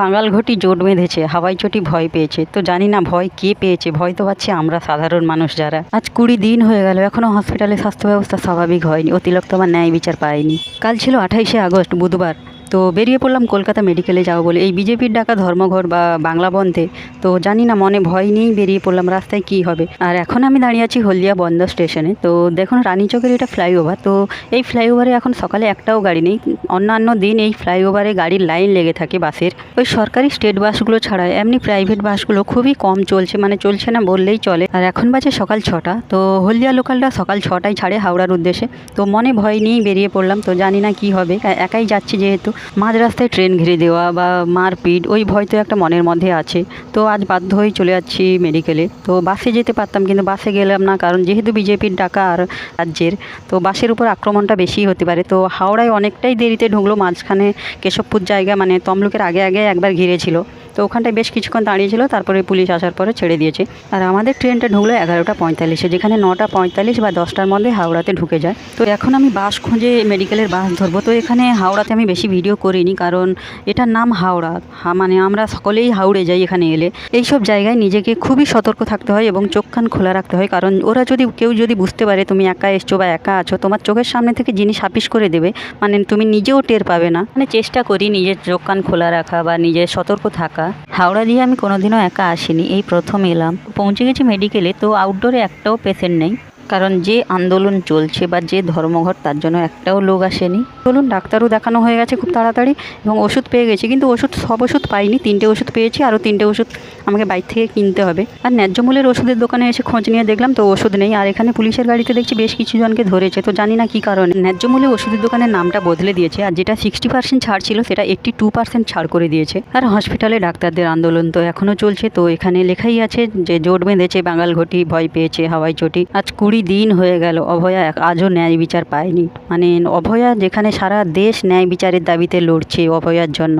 বাঙাল ঘটি জোট বেঁধেছে, হাওয়াই চটি ভয় পেয়েছে। তো জানি না ভয় কে পেয়েছে, ভয় তো পাচ্ছি আমরা সাধারণ মানুষ যারা। আজ কুড়ি দিন হয়ে গেল এখনও হসপিটালে স্বাস্থ্য ব্যবস্থা স্বাভাবিক হয়নি, অতিরিক্ত আমার ন্যায় বিচার পায়নি। কাল ছিল আঠাইশে আগস্ট, বুধবার। তো বেরিয়ে পড়লাম কলকাতা মেডিকেলে যাব বলে। এই বিজেপির ডাকা ধর্মঘট বা বাংলা বন্ধে, তো জানি না, মনে ভয় নিয়েই বেরিয়ে পড়লাম, রাস্তায় কী হবে? আর এখন আমি দাঁড়িয়ে আছি হলদিয়া বন্দর স্টেশনে। তো দেখুন রানীচকের এটা ফ্লাইওভার। তো এই ফ্লাইওভারে এখন সকালে একটাও গাড়ি নেই। অন্যান্য দিন এই ফ্লাইওভারে গাড়ির লাইন লেগে থাকে বাসের। ওই সরকারি স্টেট বাসগুলো ছাড়া এমনি প্রাইভেট বাসগুলো খুবই কম চলছে মানে চলছে না বললেই চলে। আর এখন বাজে সকাল ছটা। তো হলদিয়া লোকালটা সকাল ছটায় ছাড়ে হাওড়ার উদ্দেশ্যে। তো মনে ভয় নিয়েই বেরিয়ে পড়লাম। তো জানি না কি হবে। একাই যাচ্ছি যেহেতু। মাঝ রাস্তায় ট্রেন ঘিরে দেওয়া বা মারপিট, ওই ভয় তো একটা মনের মধ্যে আছে। তো আজ বাধ্য হয়ে চলে যাচ্ছি মেডিকেলে তো বাসে যেতে পারতাম কিন্তু বাসে গেলাম না, কারণ যেহেতু বিজেপির ডাকা আর রাজ্যের, তো বাসের উপর আক্রমণটা বেশি হতে পারে। তো হাওড়ায় অনেকটাই দেরিতে ঢুকলো, মাঝখানে কেশবপুর জায়গা মানে তমলুকের আগে আগে একবার ঘিরেছিল। তো ওখানটায় বেশ কিছুক্ষণ দাঁড়িয়েছিল, তারপরে পুলিশ আসার পরে ছেড়ে দিয়েছে। আর আমাদের ট্রেনটা ঢুকলো এগারোটা পঁয়তাল্লিশে, যেখানে নটা পঁয়তাল্লিশ বা দশটার মধ্যে হাওড়াতে ঢুকে যায়। তো এখন আমি বাস খুঁজে মেডিকেলের বাস ধরবো। তো এখানে হাওড়াতে আমি বেশি ভিডিও করিনি, কারণ এটার নাম হাওড়া। মানে আমরা সকলেই হাওড়ে যাই এখানে এলে। এইসব জায়গায় নিজেকে খুবই সতর্ক থাকতে হয় এবং চোখ কান খোলা রাখতে হয়, কারণ ওরা যদি, কেউ যদি বুঝতে পারে তুমি একা এসছো বা একা আছো, তোমার চোখের সামনে থেকে জিনিস হাপিস করে দেবে মানে তুমি নিজেও টের পাবে না। মানে চেষ্টা করি নিজের চোখ কান খোলা রাখা বা নিজের সতর্ক থাকা। হাওড়া দিয়ে আমি কোনোদিনও একা আসিনি, এই প্রথম এলাম। পৌঁছে গেছি মেডিকেলে তো আউটডোরে একটাও পেশেন্ট নেই। কারণ যে আন্দোলন চলছে বা যে ধর্মঘট, তার জন্য একটাও লোক আসেনি। চলুন, ডাক্তারও দেখানো হয়ে গেছে খুব তাড়াতাড়ি এবং ওষুধ পেয়ে গেছি, কিন্তু ওষুধ, সব ওষুধ পাইনি। তিনটে ওষুধ পেয়েছি, আরও তিনটে ওষুধ আমাকে বাইরে থেকে কিনতে হবে। আর ন্যায্য মূল্যের ওষুধের দোকানে এসে খোঁজ নিয়ে দেখলাম তো ওষুধ নেই। আর এখানে পুলিশের গাড়িতে দেখছি বেশ কিছু জনকে ধরেছে, তো জানি না কী কারণে। ন্যায্য মূল্যে ওষুধের দোকানের নামটা বদলে দিয়েছে আর যেটা সিক্সটি পার্সেন্ট ছাড় ছিল, সেটা এইট্টি টু পার্সেন্ট ছাড় করে দিয়েছে। আর হসপিটালে ডাক্তারদের আন্দোলন তো এখনও চলছে, তো এখানে লেখাই আছে যে জোট বেঁধেছে, বাঙাল ঘটি, ভয় পেয়েছে, হাওয়াই চটি। আজ কুড়ি দিন হয়ে গেল। অভয়া আজও ন্যায় বিচার পায়নি। মানে অভয়া যেখানে সারা দেশ ন্যায় বিচারের দাবিতে লড়ছে অভয়ার জন্য,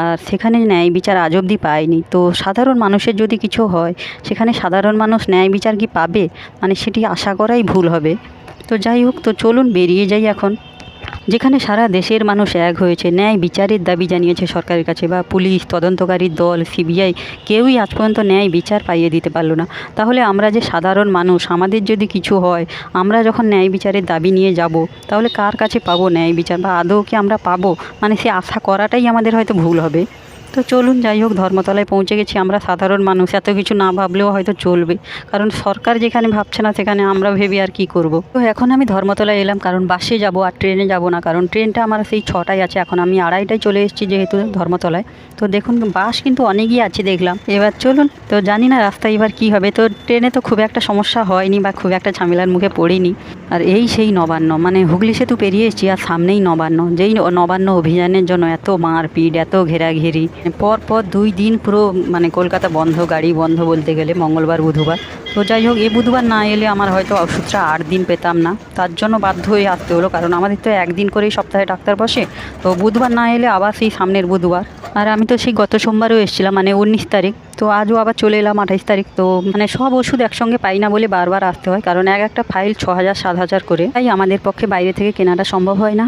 আর সেখানে ন্যায় বিচার আজ অবধি পায়নি। তো সাধারণ মানুষের যদি কিছু হয়, সেখানে সাধারণ মানুষ ন্যায় বিচার কি পাবে? মানে সেটি আশা করাই ভুল হবে। তো যাই হোক, তো চলুন বেরিয়ে যাই এখন। যেখানে সারা দেশের মানুষ এক হয়েছে। ন্যায় বিচারের দাবি জানিয়েছে সরকারের কাছে বা পুলিশ, তদন্তকারী দল, সিবিআই কেউই আজ পর্যন্ত ন্যায় বিচার পাইয়ে দিতে পারল না। তাহলে আমরা যে সাধারণ মানুষ, আমাদের যদি কিছু হয়, আমরা যখন ন্যায় বিচারের দাবি নিয়ে যাব, তাহলে কার কাছে পাবো ন্যায় বিচার বা আদৌ কি আমরা পাবো? মানে সে আশা করাটাই আমাদের হয়তো ভুল হবে। তো চলুন, যাই হোক, ধর্মতলায় পৌঁছে গেছি। আমরা সাধারণ মানুষ, এত কিছু না ভাবলেও হয়তো চলবে। কারণ সরকার যেখানে ভাবছে না, সেখানে আমরা ভেবে আর কি করব? তো এখন আমি ধর্মতলায় এলাম, কারণ বাসে যাব আর ট্রেনে যাব না। কারণ ট্রেনটা আমার সেই ছটায় আছে, এখন আমি আড়াইটায় চলে এসেছি যেহেতু ধর্মতলায়। তো দেখুন, বাস কিন্তু অনেকই আছে, দেখলাম। এবার চলুন, তো জানি না রাস্তায় এবার কি হবে। তো ট্রেনে তো খুব একটা সমস্যা হয়নি বা খুব একটা ঝামেলার মুখে পড়িনি। আর এই সেই নবান্ন মানে হুগলি সেতু পেরিয়ে এসেছি, আর সামনেই নবান্ন। যেই নবান্ন অভিযানের জন্য এত মারপিট, এত ঘেরাঘেরি। পর পর দুই দিন পুরো মানে কলকাতা বন্ধ, গাড়ি বন্ধ বলতে গেলে, মঙ্গলবার, বুধবার। তো যাই হোক, এ বুধবার না এলে আমার হয়তো ওষুধটা আট দিন পেতাম না। তার জন্য বাধ্য হয়ে আসতে হলো, কারণ আমাদের তো একদিন করেই সপ্তাহে ডাক্তার বসে। তো বুধবার না এলে আবার সেই সামনের বুধবার। আর আমি তো সেই গত সোমবারও এসেছিলাম মানে উনিশ তারিখ। তো আজও আবার চলে এলাম আঠাইশ তারিখ। তো মানে সব ওষুধ একসঙ্গে পাই না বলে বারবার আসতে হয়, কারণ এক একটা ফাইল ছ হাজার, সাত হাজার করে। তাই আমাদের পক্ষে বাইরে থেকে কেনাটা সম্ভব হয় না।